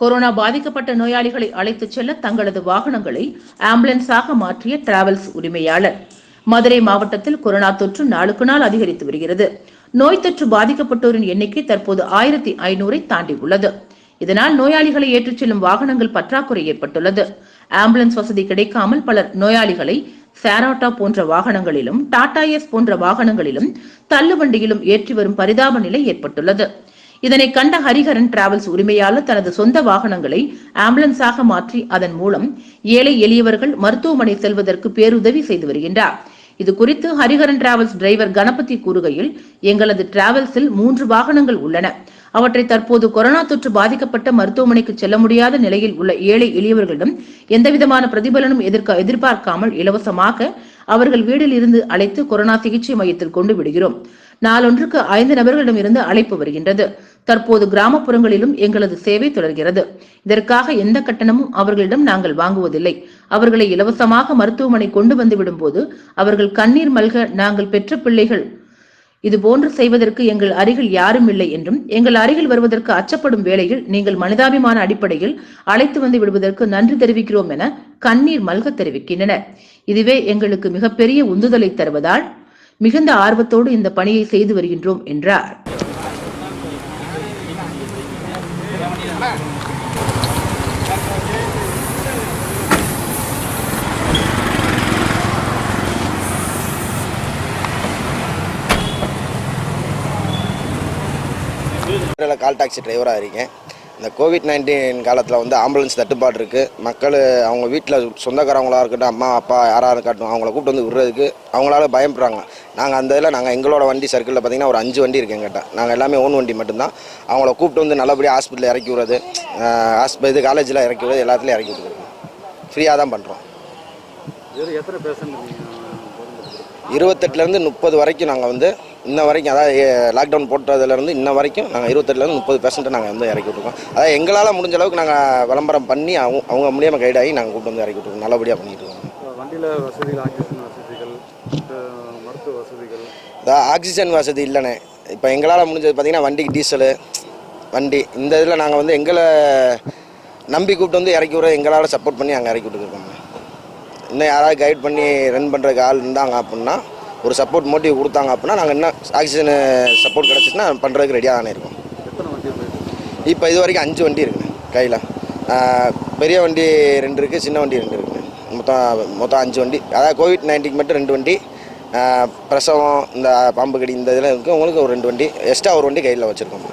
Corona பாதிக்கப்பட்ட நோயாளிகளை அழைத்துச் செல்ல தங்களது வாகனங்களை ஆம்புலன்ஸாக மாற்றிய டிராவல்ஸ் உரிமையாளர். மதுரை மாவட்டத்தில் கொரோனா தொற்று நாளுக்கு நாள் அதிகரித்து வருகிறது. நோய் தொற்று பாதிக்கப்பட்டோரின் எண்ணிக்கை தற்போது ஆயிரத்தி ஐநூறை தாண்டி உள்ளது. இதனால் நோயாளிகளை ஏற்றிச் செல்லும் வாகனங்கள் பற்றாக்குறை ஏற்பட்டுள்ளது. ஆம்புலன்ஸ் வசதி கிடைக்காமல் பலர் நோயாளிகளை சாரோட்டா போன்ற வாகனங்களிலும் டாடா எஸ் போன்ற வாகனங்களிலும் தள்ளுவண்டியிலும் ஏற்றி வரும் பரிதாப நிலை ஏற்பட்டுள்ளது. இதனை கண்ட ஹரிஹரன் டிராவல்ஸ் உரிமையாளர் தனது சொந்த வாகனங்களை ஆம்புலன்ஸாக மாற்றி அதன் மூலம் ஏழை எளியவர்கள் மருத்துவமனை செல்வதற்கு பேருதவி செய்து வருகின்றார். இது குறித்து ஹரிஹரன் டிராவல்ஸ் டிரைவர் கணபதி கூறுகையில் எங்களது டிராவல்ஸில் மூன்று வாகனங்கள் உள்ளன. அவற்றை தற்போது கொரோனா தொற்று பாதிக்கப்பட்ட மருத்துவமனைக்கு செல்ல முடியாத நிலையில் உள்ள ஏழை எளியவர்களிடம் எந்தவிதமான பிரதிபலனும் எதிர்க்க எதிர்பார்க்காமல் இலவசமாக அவர்கள் வீட்டில் இருந்து அழைத்து கொரோனா சிகிச்சை மையத்தில் கொண்டு விடுகிறோம். நாளொன்றுக்கு ஐந்து நபர்களிடம் இருந்து அழைப்பு வருகின்றது. தற்போது கிராமப்புறங்களிலும் எங்களது சேவை தொடர்கிறது. இதற்காக எந்த கட்டணமும் அவர்களிடம் நாங்கள் வாங்குவதில்லை. அவர்களை இலவசமாக மருத்துவமனை கொண்டு வந்து விடும்போது அவர்கள் கண்ணீர் மல்க நாங்கள் பெற்ற பிள்ளைகள். இது போன்று செய்வதற்கு எங்கள் அருகில் யாரும் இல்லை என்றும் எங்கள் அருகில் வருவதற்கு அச்சப்படும் வேளையில் நீங்கள் மனிதாபிமான அடிப்படையில் அழைத்து வந்து விடுவதற்கு நன்றி தெரிவிக்கிறோம் என கண்ணீர் மல்க தெரிவிக்கின்றனர். இதுவே எங்களுக்கு மிகப்பெரிய உந்துதலை தருவதால் மிகுந்த ஆர்வத்தோடு இந்த பணியை செய்து வருகின்றோம் என்றார். கால் டாக்ஸி டிரைவராக இருக்கேன். இந்த கோவிட் நைன்டீன் காலத்தில் வந்து ஆம்புலன்ஸ் தட்டுப்பாடு இருக்குது மக்கள் அவங்க வீட்டில் சொந்தக்காரவங்களாக இருக்கட்டும் அம்மா அப்பா யாராக இருக்கட்டும் அவங்கள கூப்பிட்டு வந்து விடுறதுக்கு அவங்களால பயப்படுறாங்க. நாங்கள் அந்த இதில் நாங்கள் எங்களோட வண்டி சர்க்கிளில் பார்த்தீங்கன்னா ஒரு அஞ்சு வண்டி இருக்குது எங்கிட்ட நாங்கள் எல்லாமே ஓன் வண்டி மட்டும்தான். அவங்கள கூப்பிட்டு வந்து நல்லபடியாக ஹாஸ்பிட்டலில் இறக்கி விடுறது ஹாஸ்ப இது காலேஜில் இறக்கி விடுறது எல்லாத்துலேயும் இறக்கி விட்டுருக்கோம். ஃப்ரீயாக தான் பண்ணுறோம் எத்தனை பேசணும் இருபத்தெட்டுலேருந்து முப்பது வரைக்கும் நாங்கள் வந்து இன்ன வரைக்கும் அதாவது லாக்டவுன் போட்டதுலேருந்து இன்ன வரைக்கும் நாங்கள் இருபத்தெட்டுலேருந்து முப்பது பெர்சென்ட் நாங்கள் வந்து இறக்கி விட்ருக்கோம் அதாவது எங்களால் முடிஞ்ச அளவுக்கு நாங்கள் விளம்பரம் பண்ணி அவங்க அவங்க மூலியமாக கைட் ஆகி நாங்கள் கூப்பிட்டு வந்து இறக்கி விட்ருக்கோம் நல்லபடியாக பண்ணிட்டு இருக்கோம். வண்டியில் வசதிகள் ஆக்சிஜன் வசதிகள் மருத்துவ வசதிகள். அதாவது ஆக்சிஜன் வசதி இல்லைண்ணே. இப்போ எங்களால் முடிஞ்சது பார்த்தீங்கன்னா வண்டிக்கு டீசலு வண்டி. இந்த இதில் நாங்கள் வந்து எங்களை நம்பி கூப்பிட்டு வந்து இறக்கி விட எங்களால் சப்போர்ட் பண்ணி அங்கே இறக்கி விட்டுருக்கோம் இன்னும் யாராவது கைட் பண்ணி ரன் பண்ணுறதுக்கு ஆள் இருந்தாங்க அப்படின்னா ஒரு சப்போர்ட் மோட்டிவ் கொடுத்தாங்க அப்படின்னா நாங்கள் இன்னும் ஆக்சிஜன் சப்போர்ட் கிடச்சிச்சுன்னா பண்ணுறதுக்கு ரெடியாக தானே இருக்கோம். இப்போ இது வரைக்கும் அஞ்சு வண்டி இருக்குண்ணே கையில். பெரிய வண்டி ரெண்டு இருக்குது சின்ன வண்டி ரெண்டு இருக்குண்ணே. மொத்தம் மொத்தம் அஞ்சு வண்டி. அதாவது கோவிட் நைன்டீன் மட்டும் ரெண்டு வண்டி பிரசவம் இந்த பாம்பு கடி இந்த இதில் இருக்குது உங்களுக்கு ஒரு ரெண்டு வண்டி எக்ஸ்ட்ரா ஒரு வண்டி கையில் வச்சுருக்கோம்.